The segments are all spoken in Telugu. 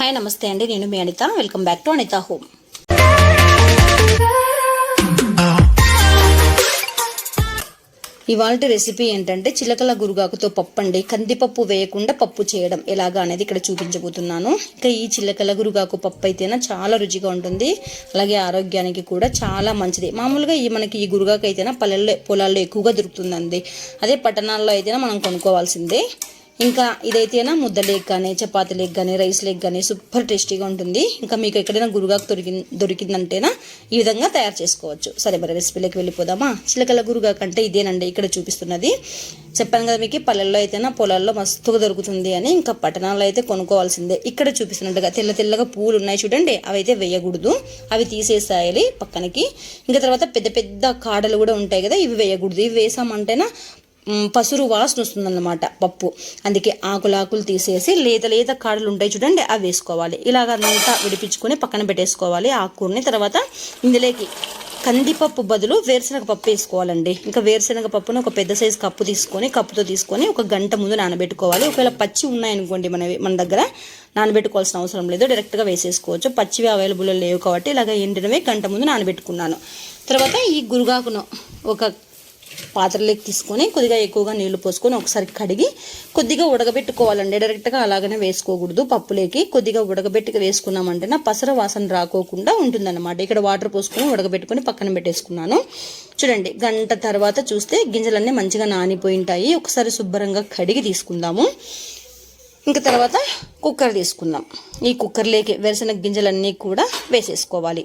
హాయ్ నమస్తే అండి. నేను మీ Anitha. Welcome back to Anitha home. ఇవాళ రెసిపీ ఏంటంటే చిలకల గురుగాకుతో పప్పు అండి కందిపప్పు వేయకుండా పప్పు చేయడం. ఎలాగా అనేది ఇక్కడ చూపించబోతున్నాను. ఇంకా ఈ చిలకల గురుగాకు పప్పు అయితేనా చాలా రుచిగా ఉంటుంది. అలాగే ఆరోగ్యానికి కూడా చాలా మంచిది. మామూలుగా ఈ మనకి ఈ గురుగాకు అయితేనా పల్లెల్లో పొలాల్లో ఎక్కువగా దొరుకుతుందండి. అదే పట్టణాల్లో అయితేనా మనం కొనుక్కోవాల్సిందే. ఇంకా ఇదైతేనా ముద్ద లేక్ కానీ చపాతీ లేక్ కానీ రైస్ లేక్ కానీ సూపర్ టేస్టీగా ఉంటుంది. ఇంకా మీకు ఎక్కడైనా గురుగాకు దొరికి దొరికిందంటేనా ఈ విధంగా తయారు చేసుకోవచ్చు. సరే మరి రెసిపీలోకి వెళ్ళిపోదామా? చిలకల గురుగాకు అంటే ఇదేనండి ఇక్కడ చూపిస్తున్నది. చెప్పాను కదా మీకు పల్లెల్లో అయితేనా పొలాల్లో మస్తుగా దొరుకుతుంది అని ఇంకా పట్టణాల్లో అయితే కొనుక్కోవాల్సిందే. ఇక్కడ చూపిస్తున్నట్టుగా తెల్ల తెల్లగా పూలు ఉన్నాయి చూడండి అవి అయితే వేయకూడదు. అవి తీసేసాయాలి పక్కనకి. ఇంకా తర్వాత పెద్ద పెద్ద కాడలు కూడా ఉంటాయి కదా ఇవి వేయకూడదు. ఇవి వేసామంటేనా పసురు వాసన వస్తుందన్నమాట పప్పు. అందుకే ఆకులాకులు తీసేసి లేత లేత కాడలు ఉంటాయి చూడండి అవి వేసుకోవాలి. ఇలాగ అంతా విడిపించుకొని పక్కన పెట్టేసుకోవాలి ఆకుకూరని. తర్వాత ఇందులోకి కందిపప్పు బదులు వేరుశనగ పప్పు వేసుకోవాలండి. ఇంకా వేరుశనగ పప్పును ఒక పెద్ద సైజు కప్పు తీసుకొని కప్పుతో తీసుకొని ఒక గంట ముందు నానబెట్టుకోవాలి. ఒకవేళ పచ్చి ఉన్నాయనుకోండి మన మన దగ్గర నానబెట్టుకోవాల్సిన అవసరం లేదు. డైరెక్ట్గా వేసేసుకోవచ్చు. పచ్చివి అవైలబుల్ లేవు కాబట్టి ఇలాగ ఎండినవే గంట ముందు నానబెట్టుకున్నాను. తర్వాత ఈ గురుగాకును ఒక పాత్రలోకి తీసుకొని కొద్దిగా ఎక్కువగా నీళ్ళు పోసుకొని ఒకసారి కడిగి కొద్దిగా ఉడకబెట్టుకోవాలండి. డైరెక్ట్గా అలాగనే వేసుకోకూడదు. పప్పులోకి కొద్దిగా ఉడకబెట్టుకు వేసుకున్నామంటే నా పసర వాసన రాకోకుండా ఉంటుందన్నమాట. ఇక్కడ వాటర్ పోసుకొని ఉడకబెట్టుకొని పక్కన పెట్టేసుకున్నాను. చూడండి గంట తర్వాత చూస్తే గింజలన్నీ మంచిగా నానిపోయి ఉంటాయి ఒకసారి శుభ్రంగా కడిగి తీసుకుందాము. ఇంకా తర్వాత కుక్కర్ తీసుకుందాం. ఈ కుక్కర్లోకి వేరుశనగ గింజలన్నీ కూడా వేసేసుకోవాలి.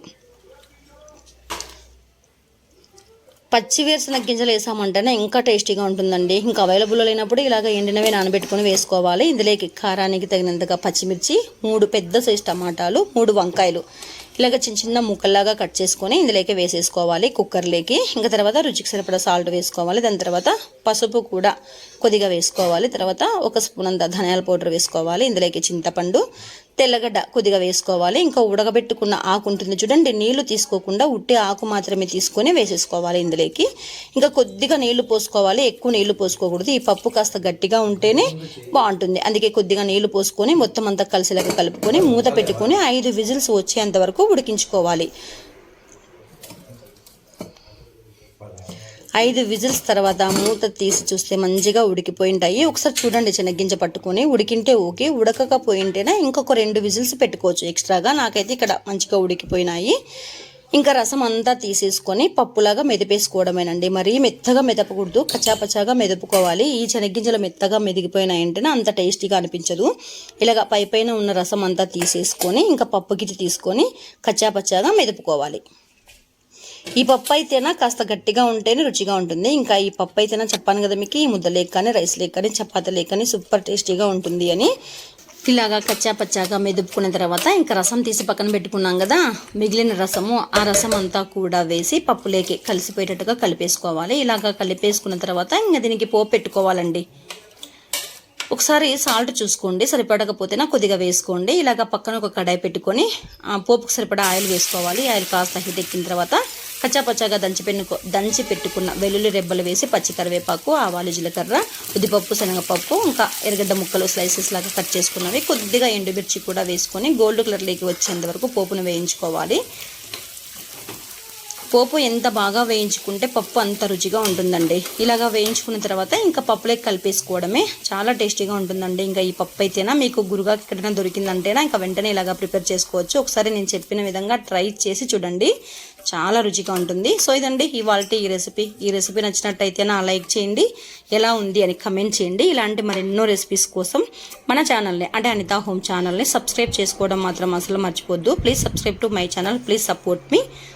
పచ్చి వేరుశనగ గింజలు వేసామంటేనే ఇంకా టేస్టీగా ఉంటుందండి. ఇంకా అవైలబుల్ లేనప్పుడు ఇలాగ ఎండినవే నానబెట్టుకొని వేసుకోవాలి. ఇందులోకి కారానికి తగినంతగా పచ్చిమిర్చి మూడు పెద్ద సైజ్ టమాటాలు మూడు వంకాయలు. ఇలాగ చిన్న చిన్న ముక్కల్లాగా కట్ చేసుకొని ఇందులోకి వేసేసుకోవాలి కుక్కర్లోకి. ఇంకా తర్వాత రుచికి సరిపడా సాల్ట్ వేసుకోవాలి. దాని తర్వాత పసుపు కూడా కొద్దిగా వేసుకోవాలి. తర్వాత ఒక స్పూన్ అంత ధనియాల పౌడర్ వేసుకోవాలి. ఇందులోకి చింతపండు తెల్లగడ్డ కొద్దిగా వేసుకోవాలి. ఇంకా ఉడకబెట్టుకున్న ఆకు ఉంటుంది చూడండి నీళ్ళు తీసుకోకుండా ఉట్టి ఆకు మాత్రమే తీసుకొని వేసేసుకోవాలి ఇందులోకి. ఇంకా కొద్దిగా నీళ్ళు పోసుకోవాలి. ఎక్కువ నీళ్ళు పోసుకోకూడదు. ఈ పప్పు కాస్త గట్టిగా ఉంటేనే బాగుంటుంది. అందుకే కొద్దిగా నీళ్ళు పోసుకొని మొత్తం అంతా కలిసిలాగా కలుపుకొని మూత పెట్టుకొని ఐదు విజిల్స్ వచ్చేంత వరకు ఉడికించుకోవాలి. ఐదు విజిల్స్ తర్వాత మూత తీసి చూస్తే మంచిగా ఉడికిపోయింటాయి. ఒకసారి చూడండి చెనగ్గింజ పట్టుకొని. ఉడికింటే ఓకే ఉడకకపోయింటేనే ఇంకొక రెండు విజిల్స్ పెట్టుకోవచ్చు ఎక్స్ట్రాగా. నాకైతే ఇక్కడ మంచిగా ఉడికిపోయినాయి. ఇంకా రసం అంతా తీసేసుకొని పప్పులాగా మెదిపేసుకోవడమేనండి. మరీ మెత్తగా మెదపకూడదు. కచాపచాగా మెదుపుకోవాలి. ఈ చెనగ్గింజలు మెత్తగా మెదిగిపోయినాయంటేనే అంత టేస్టీగా అనిపించదు. ఇలాగ పై పైన ఉన్న రసం అంతా తీసేసుకొని ఇంకా పప్పు గిటి తీసుకొని కచ్చాపచ్చాగా మెదుపుకోవాలి. ఈ పప్పు అయితేనా కాస్త గట్టిగా ఉంటేనే రుచిగా ఉంటుంది. ఇంకా ఈ పప్పు అయితేనా చెప్పాను కదా మీకు ఈ ముద్ద లేక కానీ రైస్ లేక కానీ చపాతీ లేక కానీ సూపర్ టేస్టీగా ఉంటుంది అని. ఇలాగా కచ్చా పచ్చాగా మెదుపుకున్న తర్వాత ఇంకా రసం తీసి పక్కన పెట్టుకున్నాం కదా మిగిలిన రసము ఆ రసం అంతా కూడా వేసి పప్పులేకి కలిసిపోయేటట్టుగా కలిపేసుకోవాలి. ఇలాగా కలిపేసుకున్న తర్వాత ఇంకా దీనికి పోపు పెట్టుకోవాలండి. ఒకసారి సాల్ట్ చూసుకోండి సరిపడకపోతేనా కొద్దిగా వేసుకోండి. ఇలాగ పక్కన ఒక కడాయి పెట్టుకొని ఆ పోపుకు సరిపడా ఆయిల్ వేసుకోవాలి. ఆయిల్ కాస్త హీట్ ఎక్కిన తర్వాత కచ్చాపచ్చాగా దంచి పెట్టుకో దంచి పెట్టుకున్న వెల్లుల్లి రెబ్బలు వేసి పచ్చి కరివేపాకు ఆవాలు జీలకర్ర ఉద్దిపప్పు శనగపప్పు ఇంకా ఎర్రగడ్డ ముక్కలు స్లైసెస్ లాగా కట్ చేసుకున్నవి. కొద్దిగా ఎండుమిర్చి కూడా వేసుకొని గోల్డ్ కలర్లోకి వచ్చేంత వరకు పోపును వేయించుకోవాలి. పోపు ఎంత బాగా వేయించుకుంటే పప్పు అంత రుచిగా ఉంటుందండి. ఇలాగా వేయించుకున్న తర్వాత ఇంకా పప్పులోకి కలిపేసుకోవడమే చాలా టేస్టీగా ఉంటుందండి. ఇంకా ఈ పప్పు అయితేనా మీకు గురుగా ఎక్కడైనా దొరికిందంటేనా ఇంకా వెంటనే ఇలాగా ప్రిపేర్ చేసుకోవచ్చు. ఒకసారి నేను చెప్పిన విధంగా ట్రై చేసి చూడండి. చాలా రుచిగా ఉంటుంది. సో ఇదండి ఇవాళ ఈ రెసిపీ. ఈ రెసిపీ నచ్చినట్టయితే నా లైక్ చేయండి. ఎలా ఉంది అని కమెంట్ చేయండి. ఇలాంటి మరెన్నో రెసిపీస్ కోసం మన ఛానల్ని అంటే అనితా హోమ్ ఛానల్ని సబ్స్క్రైబ్ చేసుకోవడం మాత్రం అసలు మర్చిపోద్దు. Please subscribe to my channel. Please support me.